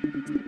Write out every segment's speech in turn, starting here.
Thank you.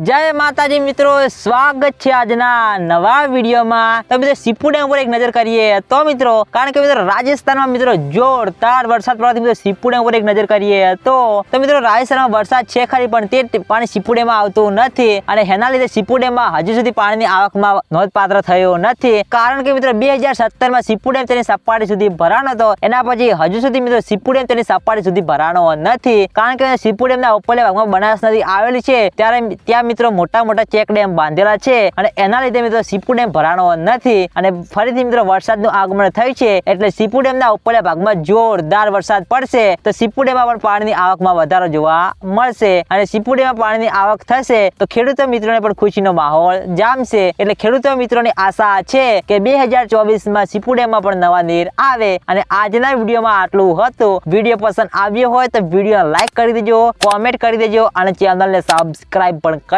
જય માતાજી મિત્રો, સ્વાગત છે આજના નવા વિડીયોમાં. તો મિત્રો સીપુ ડેમ ઉપર એક નજર કરીએ તો મિત્રો, કારણ કે મિત્રો, રાજસ્થાનમાં મિત્રો જોરદાર વરસાદ પડવાથી મિત્રો સીપુ ડેમ ઉપર એક નજર કરીએ તો તો મિત્રો, રાજસ્થાનમાં વરસાદ છે ખરી, પણ તે પાણી સીપુ ડેમમાં આવતું નથી. અને એના લીધે સીપુ ડેમમાં હજુ સુધી પાણીની આવકમાં નોંધપાત્ર થયો નથી. કારણ કે મિત્રો, બે હજાર સત્તરમાં સીપુ ડેમ તેની સપાટી સુધી ભરાણો હતો. એના પછી હજુ સુધી મિત્રો સીપુ ડેમ તેની સપાટી સુધી ભરાણો નથી. કારણ કે સીપુ ડેમના ઉપરલા ભાગમાં બનાસ નદી આવેલી છે. ત્યારે ત્યાં મિત્રો, મોટા મોટા ચેક ડેમ બાંધેલા છે અને એના લીધે મિત્રો સીપુ ડેમ ભરાણો નથી અને ફરીથી મિત્રો વરસાદનું આગમન થયું છે એટલે સીપુ ડેમના ઉપરના ભાગમાં જોરદાર વરસાદ પડશે. તો સીપુ ડેમમાં પણ પાણીની આવકમાં વધારો જોવા મળશે. અને સીપુ ડેમમાં પાણીની આવક થશે તો ખેડૂતો મિત્રોને પણ ખુશીનો માહોલ જામશે. એટલે ખેડૂતો મિત્રોની આશા છે કે બે હજાર ચોવીસમાં સીપુ ડેમમાં પણ નવા નીર આવે. અને આજના વિડીયોમાં આટલું હતું. વીડિયો પસંદ આવ્યો હોય તો વીડિયો લાઈક કરી દેજો, કોમેન્ટ કરી દેજો અને ચેનલને સબસ્ક્રાઇબ પણ